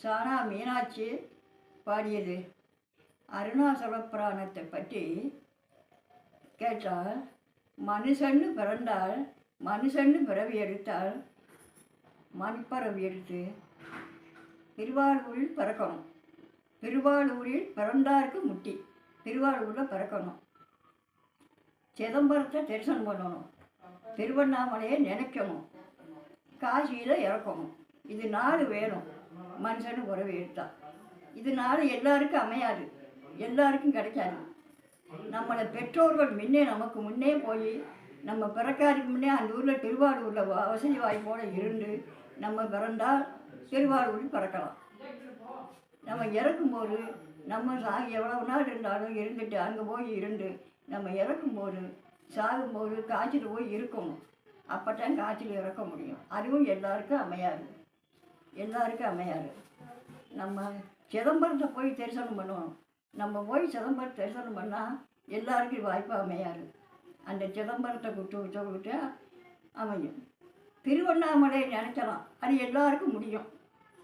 சானா மீனாட்சி பாடியது அருணாசல புராணத்தை பற்றி கேட்டால் மனுஷன்னு பிறந்தால் மனுஷன்னு பிறவி எடுத்தால் மண்பறவை எடுத்து திருவாரூரில் பிறக்கணும். திருவாரூரில் பிறந்தாருக்கு முட்டி திருவாரூரில் பிறக்கணும். சிதம்பரத்தை தரிசனம் பண்ணணும். திருவண்ணாமலையை நினைக்கணும். காசியில் இறக்கணும். இது நாலு வேணும். மனுஷனு உறவு எடுத்தான் இதனால எல்லாருக்கும் அமையாது. எல்லாருக்கும் கிடைக்காது. நம்மளை பெற்றோர்கள் முன்னே நமக்கு முன்னே போய் நம்ம பிறக்காருக்கு முன்னே அந்த ஊரில் திருவாரூரில் வசதி வாய்ப்போடு இருந்து நம்ம பிறந்தால் திருவாரூரில் பிறக்கலாம். நம்ம இறக்கும்போது நம்ம சாகி எவ்வளவு நாள் இருந்தாலும் இருந்துட்டு அங்கே போய் இருந்து நம்ம இறக்கும்போது சாகும்போது காய்ச்சல் போய் இருக்கணும். அப்போ தான் காய்ச்சல் இறக்க முடியும். அதுவும் எல்லாருக்கும் அமையாது. எல்லாருக்கும் அமையாது. நம்ம சிதம்பரத்தை போய் தரிசனம் பண்ணுவோம். நம்ம போய் சிதம்பரம் தரிசனம் பண்ணால் எல்லாருக்கும் வாய்ப்பு அமையாது. அந்த சிதம்பரத்தை கொடுத்து விட்டு அமையும். திருவண்ணாமலை நினைக்கலாம். அது எல்லாருக்கும் முடியும்.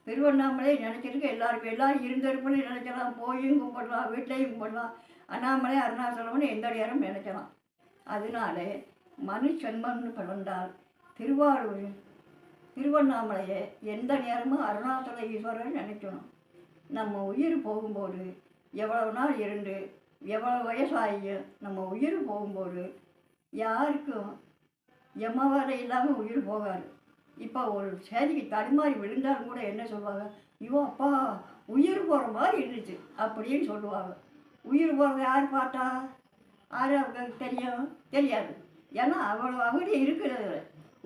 திருவண்ணாமலை நினைக்கிறதுக்கு எல்லாருக்கும் எல்லாரும் இருந்திருப்போம்னு நினைக்கலாம். போயும் கும்பிடலாம் வீட்லேயும் கும்பிடலாம். அண்ணாமலை அருணாச்சலம்னு எந்த நேரம் நினைக்கலாம். அதனால மனு சென்மம்னு பிறந்தால் திருவாரூர் திருவண்ணாமலையை எந்த நேரமும் அருணாச்சல ஈஸ்வரன் நினைக்கணும். நம்ம உயிர் போகும்போது எவ்வளவு நாள் இருந்து எவ்வளோ வயசாகியும் நம்ம உயிர் போகும்போது யாருக்கும் எம்மவரை இல்லாமல் உயிர் போகாது. இப்போ ஒரு சேதிக்கு தடுமாறி விழுந்தாலும் கூட என்ன சொல்லுவாங்க? ஐயோ அப்பா உயிர் போகிற மாதிரி இருந்துச்சு அப்படின்னு சொல்லுவாங்க. உயிர் போகிறத யார் பார்த்தா? யார் அவங்களுக்கு தெரியும்? தெரியாது. ஏன்னா அவ்வளோ அவடி இருக்கிறது.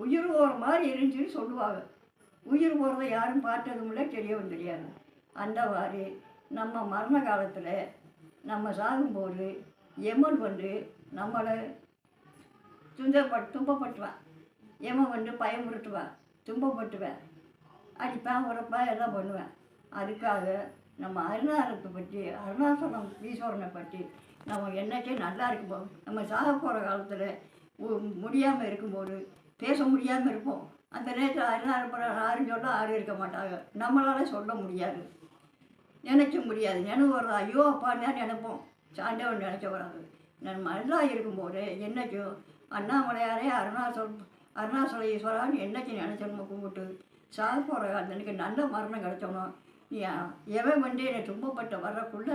உயிர் போகிற மாதிரி இருந்துச்சுன்னு சொல்லுவாங்க. உயிர் போகிறத யாரும் பார்த்ததும் இல்லை தெரியவும் தெரியாது. அந்த மாதிரி நம்ம மரண காலத்தில் நம்ம சாகும்போது எமன் வந்து நம்மளை துன்பப்பட்டு துன்பப்பட்டுவேன் எமன் வந்து பயமுறுத்துவேன். துன்பப்பட்டுவேன் அடிப்பேன் உரைப்பேன் எல்லாம் பண்ணுவேன். அதுக்காக நம்ம அருணாசலத்தை பற்றி அருணாசலம் ஈஸ்வரனை பற்றி நம்ம என்னைக்கே நல்லா இருக்கும்போது நம்ம சாக போகிற காலத்தில் முடியாமல் இருக்கும்போது பேச முடியாமல் இருப்போம். அந்த நேரத்தில் அருணாசலம் யாரும் சொன்னால் யாரும் இருக்க மாட்டாங்க. நம்மளால் சொல்ல முடியாது. நினைக்க முடியாது. நினைவு வர்றது? ஐயோ அப்பான்னு நினைப்போம். சாண்டவன் நினைக்க வராது. நான் நல்லா இருக்கும்போது என்னைக்கும் அண்ணாமலையாரே அருணாச்சல் அருணாச்சலேஸ்வரான்னு என்னைக்கு நினைச்சோமோ கும்பிட்டு சாக போகிற அன்னைக்கு நல்ல மரணம் கிடைச்சோனோ நீ எவன் வந்து என்னை துன்பப்பட்ட வர்றக்குள்ள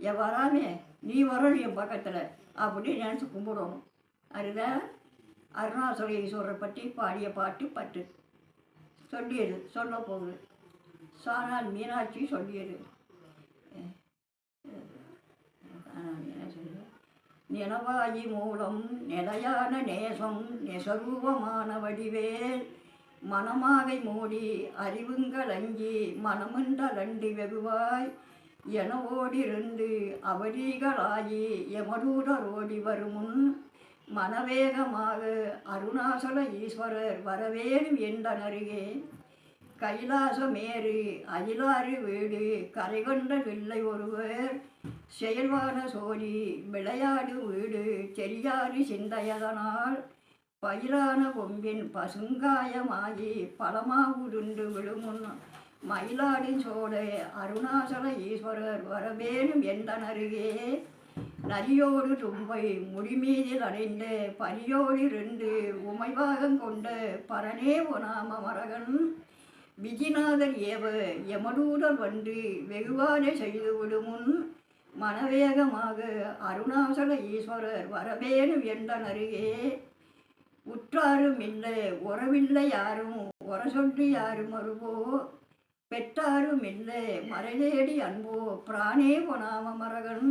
என் வராமே நீ வரணும் என் பக்கத்தில் அப்படின்னு நினச்சி கும்பிடணும் அதுதான் அருணாச்சல ஈஸ்வரரை பற்றி பாடிய பாட்டு பட்டு சொல்லியது சொல்ல போகுது சானால் மீனாட்சி சொல்லியது. நிலவாயி மூலம் நிலையான நேசம் நெசரூபமான வடிவேல் மனமாகை மூடி அறிவுங்கள் அஞ்சி மனமுண்டலண்டி வெகுவாய். எனவோடிருந்து அவரீகளாயி எமரூரர் ஓடி வருமுன் மனவேகமாக அருணாசல ஈஸ்வரர் வரவேணும் என்றனருகே. கைலாசமேறு அயிலாறு வீடு கரைகொண்ட பிள்ளை ஒருவர். செயல்வான சோழி விளையாடு வீடு செரியாறு சிந்தையதனால். பயிரான கொம்பின் பசுங்காயமாகி பழமாவுடுண்டு விழுமுன். மயிலாடின் சோலை அருணாசல ஈஸ்வரர் வரவேணும் என்றனருகே. நரியோடு தும்பை முடிமீதில் அடைந்து பரியோடு ரெண்டு உமைவாகம் கொண்ட பரனே ஒனாம மரகன் விஜிநாதர் ஏவ யமடூடர் வந்து வெகுவான செய்து விடுமுன் மனவேகமாக அருணாசல ஈஸ்வரர் வரவேணும் என்றனருகே உற்றாரும் இல்லை உறவில்லை யாரும் உர சொல்லி யாரும் அறுவோ பெற்றாரும் இல்லை மறைதேடி அன்போ பிராணே பொனாம மரகன்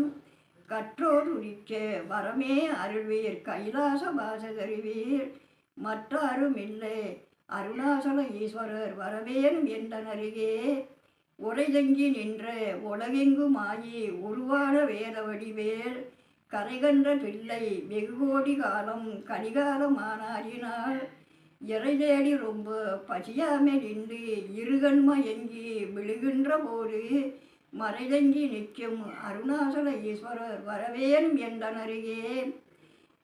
கற்றோர் உரிக்க வரமே அருள்வீர். கைலாச பாசகருவீர் மற்றாரும் இல்லை. அருணாசல ஈஸ்வரர் வரவேனும் என்றனருகே உரைதங்கி நின்ற உலகெங்கும் ஆகி உருவான வேத வடிவேல். கரைகன்ற பிள்ளை வெகுகோடி காலம் கடிகாலமானாரினால் இறை தேடி ரொம்ப பசியாமல் நின்று இருகண்ம எங்கி விழுகின்ற போது மறைதங்கி நிற்கும் அருணாசல ஈஸ்வரர் வரவேனும் என்றனருகே.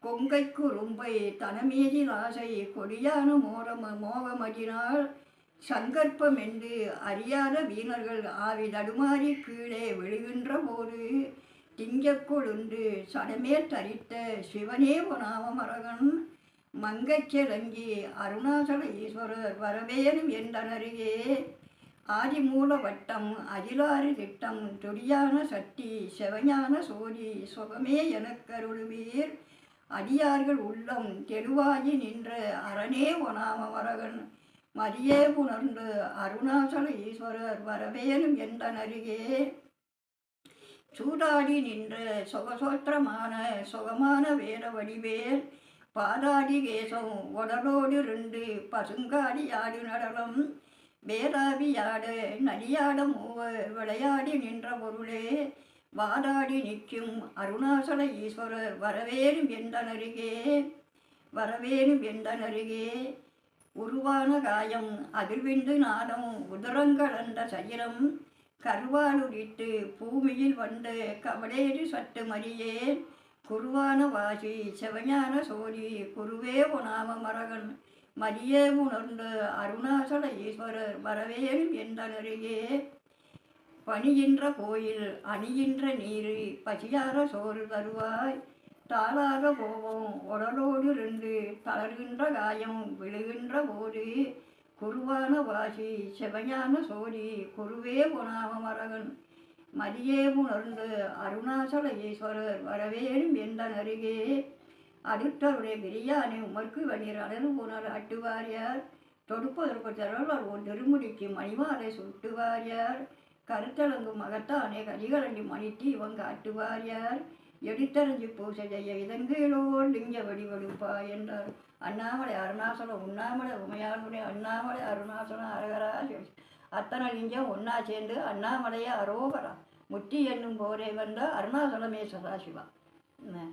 கொங்கைக்கு ரும்பை தனமீதில் ஆசை கொடியான மோரம மோகமதினால் சங்கற்பம் என்று அறியாத வீணர்கள் ஆவி தடுமாறி கீழே விழுகின்ற போது திங்கக்கொழுந்து சடமேல் தரித்த சிவனே நாமமரகன் மங்கைச்செலங்கி அருணாசல ஈஸ்வரர் வரவேனும் என்றனருகே. ஆதிமூல வட்டம் அகிலாறு திட்டம் துரியான சக்தி செவஞான சோதி சுகமே எனக்கருளுவீர் அடியார்கள் உள்ளம் தெருவாகி நின்ற அரணே ஒனாமரகன் மதியே புணர்ந்து அருணாசல ஈஸ்வரர் வரவேலும் என்றனருகே. சூடாடி நின்ற சுகசோத்திரமான சுகமான வேத வடிவேல். பாதாடி கேசம் உடலோடு ரெண்டு பசுங்காடி ஆடி நடனம். வேறாவியாடு நடியாட மூவர் விளையாடி நின்ற பொருளே. வாதாடி நிற்கும் அருணாசல ஈஸ்வரர் வரவேணும் என்றனருகே. வரவேணும் என்றனருகே. உருவான காயம் அதிர்விந்து நாதம் உதரங்களந்த சயிரம். கருவாலுடித்து பூமியில் வந்து கவலேறு சட்டு மறியேன் குருவான வாசி சிவஞான சோதி குருவே உணாம மரகன். மதியே உணர்ந்து அருணாசல ஈஸ்வரர் வரவேறும் என்றனருகே. பணிகின்ற கோயில் அணிகின்ற நீர் பசியார சோறு தருவாய். தாளாக போவோம் உடலோடு இருந்து தளர்கின்ற காயம் விழுகின்ற போது குருவான வாசி செவையான சோதி குருவே குணாமரகன் மதியே உணர்ந்து அருணாசல ஈஸ்வரர் வரவேணும் என்றனருகே. அடுத்தருடைய பிரியாணி உமர்க்கு வண்ணீர் அடல் உணர் அட்டுவாரியார் தொடுப்பதற்கு திரளர் ஒரு திருமுடிக்கு மணிவாரை சுட்டுவாரியார். கருத்தலங்கு மகத்தானே கரிகளண்டி மணித்து இவங்க அட்டுவாரியார் எடுத்தறிஞ்சு பூசை செய்ய இதங்கீழோர் லிங்க வடிவெடுப்பா என்றார். அண்ணாமலை அருணாசலம் உண்ணாமலை உமையாளுடைய அண்ணாமலை அருணாசலம் அரகரா அத்தனை லிங்கம் ஒன்றா சேர்ந்து அண்ணாமலையை அரோகரா முத்தி என்னும் போரே வந்த அருணாசலமே சதாசிவா. என்ன